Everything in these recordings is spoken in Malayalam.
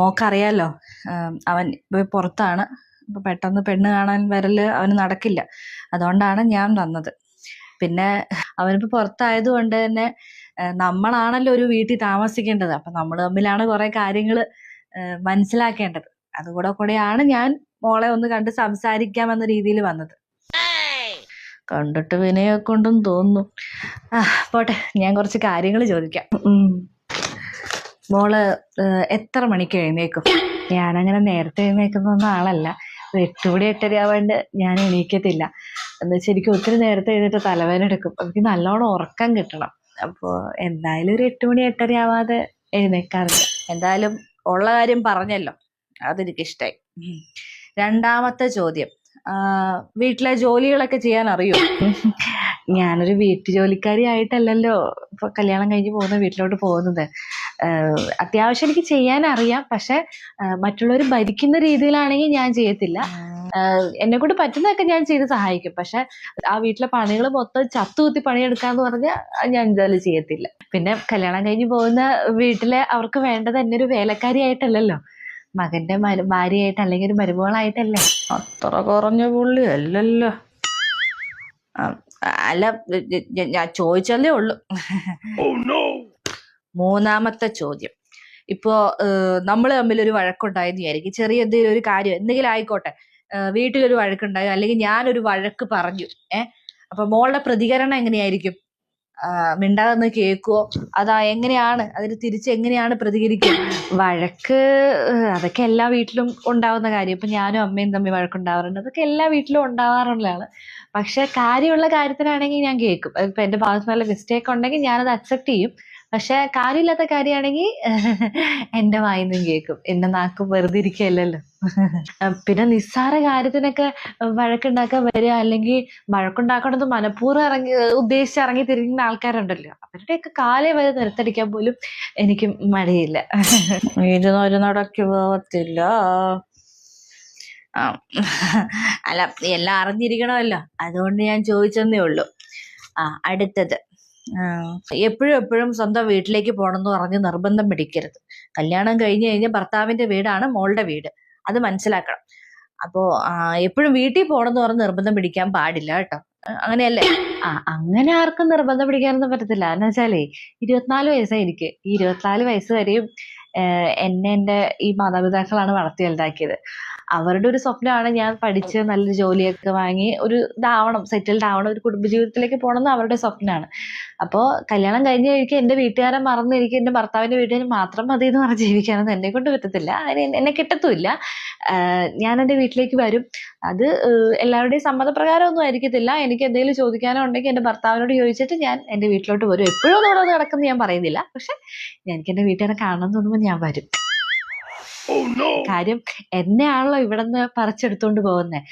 മോക്കറിയാലോ. അവൻ ഇപ്പൊ പുറത്താണ്. ഇപ്പൊ പെട്ടെന്ന് പെണ്ണ് കാണാൻ വരൽ അവന് നടക്കില്ല. അതുകൊണ്ടാണ് ഞാൻ വന്നത്. പിന്നെ അവനിപ്പോ പുറത്തായത് കൊണ്ട് തന്നെ നമ്മളാണല്ലോ ഒരു വീട്ടിൽ താമസിക്കേണ്ടത്. അപ്പൊ നമ്മൾ തമ്മിലാണ് കുറെ കാര്യങ്ങൾ മനസ്സിലാക്കേണ്ടത്. അതുകൂടെ കൂടെയാണ് ഞാൻ മോളെ ഒന്ന് കണ്ട് സംസാരിക്കാമെന്ന രീതിയിൽ വന്നത്. കണ്ടിട്ട് വിനയൊക്കെ ഉണ്ടെന്ന് തോന്നുന്നു. ആ പോട്ടെ ഞാൻ കുറച്ച് കാര്യങ്ങൾ ചോദിക്കാം. മോൾ എത്ര മണിക്ക് എഴുന്നേക്കും? ഞാനങ്ങനെ നേരത്തെ എഴുന്നേക്കുന്ന ആളല്ല. ഒരു എട്ട് മണി എട്ടര ആവാണ്ട് ഞാൻ എണീക്കത്തില്ല. എന്ന് വെച്ചാൽ എനിക്ക് ഒത്തിരി നേരത്തെ എഴുന്നേറ്റ് തലവേദന എടുക്കും. എനിക്ക് നല്ലോണം ഉറക്കം കിട്ടണം. അപ്പോൾ എന്തായാലും ഒരു എട്ട് മണി എട്ടര ആവാതെ എഴുന്നേക്കാറില്ല എന്തായാലും ഉള്ള കാര്യം പറഞ്ഞല്ലോ. അതെനിക്കിഷ്ടായി. രണ്ടാമത്തെ ചോദ്യം. വീട്ടിലെ ജോലികളൊക്കെ ചെയ്യാൻ അറിയോ? ഞാനൊരു വീട്ടു ജോലിക്കാരി ആയിട്ടല്ലല്ലോ ഇപ്പൊ കല്യാണം കഴിഞ്ഞ് പോകുന്ന വീട്ടിലോട്ട് പോകുന്നത്. അത്യാവശ്യം എനിക്ക് ചെയ്യാൻ അറിയാം പക്ഷെ മറ്റുള്ളവർ ഭരിക്കുന്ന രീതിയിലാണെങ്കിൽ ഞാൻ ചെയ്യത്തില്ല. എന്നെ കൊണ്ട് പറ്റുന്നതൊക്കെ ഞാൻ ചെയ്ത് സഹായിക്കും. പക്ഷെ ആ വീട്ടിലെ പണികൾ മൊത്തം ചത്തുകുത്തി പണിയെടുക്കാന്ന് പറഞ്ഞാൽ ഞാൻ എന്തായാലും ചെയ്യത്തില്ല. പിന്നെ കല്യാണം കഴിഞ്ഞ് പോകുന്ന വീട്ടിലെ അവർക്ക് വേണ്ടത് എന്നെ ഒരു വേലക്കാരി ആയിട്ടല്ലല്ലോ മകന്റെ മരു ഭാര്യയായിട്ട് അല്ലെങ്കിൽ ഒരു മരുമകളായിട്ടല്ലേ അത്ര കുറഞ്ഞ പുള്ളി അല്ലല്ലോ. അല്ല ഞാൻ ചോദിച്ചല്ലേ ഉള്ളു. മൂന്നാമത്തെ ചോദ്യം. ഇപ്പോ നമ്മൾ തമ്മിൽ ഒരു വഴക്കുണ്ടായെന്ന് വിചാരിക്കും. ചെറിയ എന്തെങ്കിലും ഒരു കാര്യം എന്തെങ്കിലും ആയിക്കോട്ടെ. വീട്ടിലൊരു വഴക്കുണ്ടായി അല്ലെങ്കിൽ ഞാനൊരു വഴക്ക് പറഞ്ഞു. ഏഹ് അപ്പൊ മോളുടെ പ്രതികരണം എങ്ങനെയായിരിക്കും? മിണ്ടാതെ കേൾക്കുവോ? അതാ എങ്ങനെയാണ്? അതിന് തിരിച്ച് എങ്ങനെയാണ് പ്രതികരിക്കുക? വഴക്ക് അതൊക്കെ എല്ലാ വീട്ടിലും ഉണ്ടാവുന്ന കാര്യം. ഇപ്പൊ ഞാനും അമ്മയും തമ്മിൽ വഴക്കുണ്ടാവാറുണ്ട്. അതൊക്കെ എല്ലാ വീട്ടിലും ഉണ്ടാവാറുള്ളതാണ്. പക്ഷെ കാര്യമുള്ള കാര്യത്തിനാണെങ്കിൽ ഞാൻ കേൾക്കും. ഇപ്പൊ എന്റെ ഭാഗത്ത് നല്ല മിസ്റ്റേക്ക് ഉണ്ടെങ്കിൽ ഞാനത് അക്സെപ്റ്റ് ചെയ്യും. പക്ഷെ കാര്യമില്ലാത്ത കാര്യമാണെങ്കിൽ എന്റെ വായിന്നും കേൾക്കും. എന്റെ നാക്ക് വെറുതെ ഇരിക്കുകയല്ലല്ലോ. പിന്നെ നിസ്സാര കാര്യത്തിനൊക്കെ വഴക്കുണ്ടാക്കാൻ വരിക അല്ലെങ്കിൽ വഴക്കുണ്ടാക്കണത് മനഃപൂർവം ഇറങ്ങി ഉദ്ദേശിച്ച് ഇറങ്ങി തിരിഞ്ഞ ആൾക്കാരുണ്ടല്ലോ. അവരുടെയൊക്കെ കാലേ വരെ നിരത്തടിക്കാൻ പോലും എനിക്ക് മടിയില്ല. ഇരുന്നൊരു നടക്കു പോകത്തില്ല അല്ല എല്ലാം അറിഞ്ഞിരിക്കണമല്ലോ. അതുകൊണ്ട് ഞാൻ ചോദിച്ചെന്നേ ഉള്ളൂ. ആ അടുത്തത്. എപ്പോഴും എപ്പോഴും സ്വന്തം വീട്ടിലേക്ക് പോകണം എന്ന് പറഞ്ഞ് നിർബന്ധം പിടിക്കരുത്. കല്യാണം കഴിഞ്ഞ് കഴിഞ്ഞാൽ ഭർത്താവിന്റെ വീടാണ് മോളുടെ വീട്. അത് മനസ്സിലാക്കണം. അപ്പോ എപ്പോഴും വീട്ടിൽ പോകണം എന്ന് പറഞ്ഞ് നിർബന്ധം പിടിക്കാൻ പാടില്ല കേട്ടോ. അങ്ങനെയല്ലേ? ആ അങ്ങനെ ആർക്കും നിർബന്ധം പിടിക്കാനൊന്നും പറ്റത്തില്ല. എന്ന് വെച്ചാലേ ഇരുപത്തിനാല് വയസ്സായി എനിക്ക്. ഈ ഇരുപത്തിനാല് വയസ്സ് വരെയും എന്നെ എന്റെ ഈ മാതാപിതാക്കളാണ് വളർത്തി വലുതാക്കിയത്. അവരുടെ ഒരു സ്വപ്നമാണ് ഞാൻ പഠിച്ച് നല്ലൊരു ജോലിയൊക്കെ വാങ്ങി ഒരു ഇതാവണം സെറ്റിൽഡ് ആവണം ഒരു കുടുംബജീവിതത്തിലേക്ക് പോകണം എന്ന് അവരുടെ സ്വപ്നമാണ്. അപ്പോൾ കല്യാണം കഴിഞ്ഞ് കഴിക്കുക എന്റെ വീട്ടുകാരെ മറന്ന് എനിക്ക് എന്റെ ഭർത്താവിന്റെ വീട്ടുകാർ മാത്രം മതി എന്ന് പറഞ്ഞ് ജീവിക്കാനൊന്നും എന്നെ കൊണ്ട് പറ്റത്തില്ല. അതിന് എന്നെ- കിട്ടത്തുമില്ല. ഞാൻ എന്റെ വീട്ടിലേക്ക് വരും. അത് എല്ലാവരുടെയും സമ്മതപ്രകാരമൊന്നും ആയിരിക്കത്തില്ല. എനിക്ക് എന്തെങ്കിലും ചോദിക്കാനോ ഉണ്ടെങ്കിൽ എന്റെ ഭർത്താവിനോട് ചോദിച്ചിട്ട് ഞാൻ എന്റെ വീട്ടിലോട്ട് വരും. എപ്പോഴും ഇവിടെ നടക്കുന്നത് ഞാൻ പറയുന്നില്ല. പക്ഷെ എനിക്ക് എന്റെ വീട്ടുകാരെ കാണണം തോന്നുമ്പോൾ ഞാൻ വരും. കാര്യം എന്നെയാണല്ലോ ഇവിടെ നിന്ന് പറിച്ചെടുത്തോണ്ട് പോകുന്നത്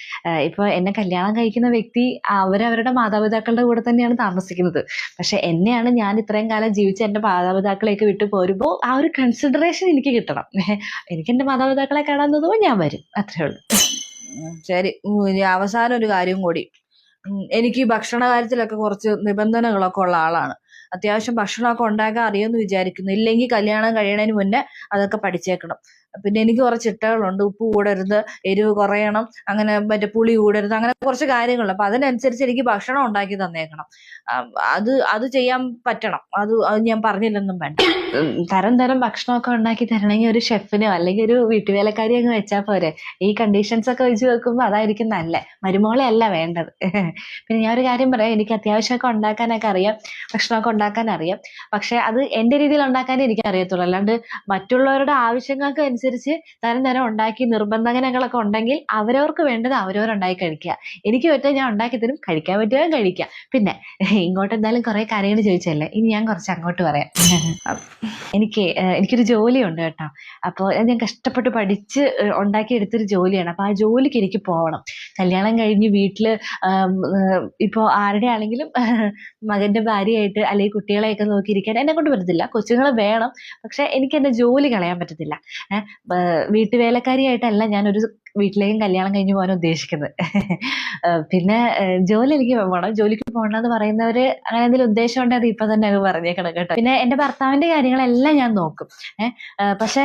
ഇപ്പൊ എന്നെ കല്യാണം കഴിക്കുന്ന വ്യക്തി അവരവരുടെ മാതാപിതാക്കളുടെ കൂടെ തന്നെയാണ് താമസിക്കുന്നത്. പക്ഷെ എന്നെയാണ് ഞാൻ ഇത്രയും കാലം ജീവിച്ച എന്റെ മാതാപിതാക്കളെയൊക്കെ വിട്ടു പോരുമ്പോൾ ആ ഒരു കൺസിഡറേഷൻ എനിക്ക് കിട്ടണം. എനിക്ക് എന്റെ മാതാപിതാക്കളെ കാണാൻ തോന്നുമ്പോൾ ഞാൻ വരും. അത്രേ ഉള്ളൂ. ശരി. അവസാനം ഒരു കാര്യം കൂടി. എനിക്ക് ഈ ഭക്ഷണ കാര്യത്തിലൊക്കെ കുറച്ച് നിബന്ധനകളൊക്കെ ഉള്ള ആളാണ്. അത്യാവശ്യം ഭക്ഷണമൊക്കെ ഉണ്ടാക്കാൻ അറിയുമെന്ന് വിചാരിക്കുന്നു. ഇല്ലെങ്കിൽ കല്യാണം കഴിയണതിന് മുന്നേ അതൊക്കെ പഠിച്ചേക്കണം. പിന്നെ എനിക്ക് കുറച്ച് ചിട്ടകളുണ്ട് ഉപ്പ് കൂടരുത് എരിവ് കുറയണം അങ്ങനെ മറ്റേ പുളി കൂടരുത് അങ്ങനെ കുറച്ച് കാര്യങ്ങളുണ്ട്. അപ്പൊ അതിനനുസരിച്ച് എനിക്ക് ഭക്ഷണം ഉണ്ടാക്കി തന്നേക്കണം. അത് അത് ചെയ്യാൻ പറ്റണം. അത് അത് ഞാൻ പറഞ്ഞില്ലെന്നും വേണ്ട. തരം തരം ഭക്ഷണമൊക്കെ ഉണ്ടാക്കി തരണമെങ്കിൽ ഒരു ഷെഫിനോ അല്ലെങ്കിൽ ഒരു വീട്ടുവേലക്കാരി അങ്ങ് വെച്ചാൽ പോരെ. ഈ കണ്ടീഷൻസ് ഒക്കെ വെച്ച് വെക്കുമ്പോൾ അതായിരിക്കും നല്ല? മരുമോളെ അല്ല വേണ്ടത്. പിന്നെ ഞാൻ ഒരു കാര്യം പറയാം. എനിക്ക് അത്യാവശ്യമൊക്കെ ഉണ്ടാക്കാനൊക്കെ അറിയാം. ഭക്ഷണമൊക്കെ ഉണ്ടാക്കാൻ അറിയാം. പക്ഷെ അത് എന്റെ രീതിയിൽ ഉണ്ടാക്കാനേ എനിക്ക് അറിയത്തുള്ളൂ അല്ലാണ്ട് മറ്റുള്ളവരുടെ ആവശ്യങ്ങൾക്ക് അനുസരിച്ച് തരം തരം ഉണ്ടാക്കി നിർബന്ധനകളൊക്കെ ഉണ്ടെങ്കിൽ അവരവർക്ക് വേണ്ടത് അവരവരുണ്ടാക്കി കഴിക്കുക. എനിക്ക് പറ്റുക ഞാൻ ഉണ്ടാക്കി തരും കഴിക്കാൻ പറ്റുക കഴിക്കാം. പിന്നെ ഇങ്ങോട്ട് എന്തായാലും കുറെ കാര്യങ്ങൾ ചോദിച്ചല്ലേ? ഇനി ഞാൻ കുറച്ച് അങ്ങോട്ട് പറയാം. എനിക്ക് എനിക്കൊരു ജോലിയുണ്ട് കേട്ടോ. അപ്പോൾ ഞാൻ കഷ്ടപ്പെട്ട് പഠിച്ച് ഉണ്ടാക്കിയെടുത്തൊരു ജോലിയാണ്. അപ്പോൾ ആ ജോലിക്ക് എനിക്ക് പോകണം കല്യാണം കഴിഞ്ഞ് വീട്ടിൽ ഇപ്പോൾ ആരുടെ ആണെങ്കിലും മകന്റെ ഭാര്യയായിട്ട് അല്ലെങ്കിൽ കുട്ടികളെയൊക്കെ നോക്കിയിരിക്കാൻ എന്നെ കൊണ്ട് പറ്റത്തില്ല. കൊച്ചുങ്ങളെ വേണം. പക്ഷെ എനിക്ക് എന്റെ ജോലി കളയാൻ പറ്റത്തില്ല. വീട്ടുവേലക്കാരിയായിട്ടല്ല ഞാനൊരു വീട്ടിലേക്കും കല്യാണം കഴിഞ്ഞു പോകാൻ ഉദ്ദേശിക്കുന്നത്. പിന്നെ ജോലി എനിക്ക് പോകണം ജോലിക്ക് പോകണം എന്ന് പറയുന്നവര് അങ്ങനെ എന്തെങ്കിലും ഉദ്ദേശം ഉണ്ടെങ്കിൽ അത് ഇപ്പൊ തന്നെ അങ്ങ് പറഞ്ഞേക്കണം കേട്ടോ. പിന്നെ എന്റെ ഭർത്താവിന്റെ കാര്യങ്ങളെല്ലാം ഞാൻ നോക്കും. പക്ഷെ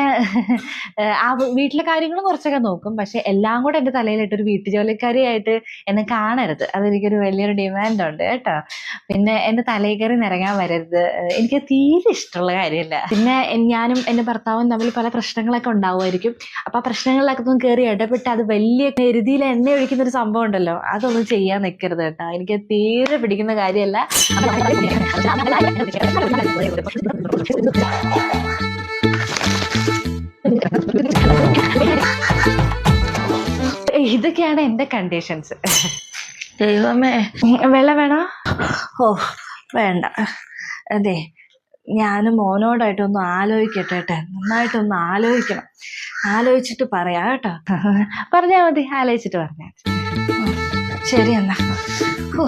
ആ വീട്ടിലെ കാര്യങ്ങളും കുറച്ചൊക്കെ നോക്കും. പക്ഷെ എല്ലാം കൂടെ എന്റെ തലയിലിട്ട് ഒരു വീട്ടുജോലിക്കാരിയായിട്ട് എന്നെ കാണരുത്. അതെനിക്കൊരു വലിയൊരു ഡിമാൻഡ് ഉണ്ട് കേട്ടോ. പിന്നെ എന്റെ തലയിൽ കയറി നിറങ്ങാൻ വരരുത്. എനിക്ക് തീരെ ഇഷ്ടമുള്ള കാര്യമല്ല. പിന്നെ ഞാനും എന്റെ ഭർത്താവും തമ്മിൽ പല പ്രശ്നങ്ങളൊക്കെ ഉണ്ടാവുമായിരിക്കും. അപ്പൊ ആ പ്രശ്നങ്ങളിലൊക്കെ ഒന്ന് കയറി ഇടപെട്ട് അത് വലിയ എരുതിയിൽ എണ്ണ ഒഴിക്കുന്ന ഒരു സംഭവം ഉണ്ടല്ലോ. അതൊന്നും ചെയ്യാൻ നിൽക്കരുത് കേട്ടോ. എനിക്ക് തീരെ പിടിക്കുന്ന കാര്യമല്ല. ഇതൊക്കെയാണ് എന്റെ കണ്ടീഷൻസ് ദൈവമേ. വെള്ളം വേണോ? ഓ വേണ്ട. അതെ. ഞാനും മോനോടായിട്ടൊന്ന് ആലോചിക്കട്ടെ കേട്ടെ നന്നായിട്ടൊന്ന് ആലോചിക്കണം. ആലോചിച്ചിട്ട് പറയാം കേട്ടോ. പറഞ്ഞാൽ മതി. ആലോചിച്ചിട്ട് പറഞ്ഞാൽ ശരി എന്നാ. ഓ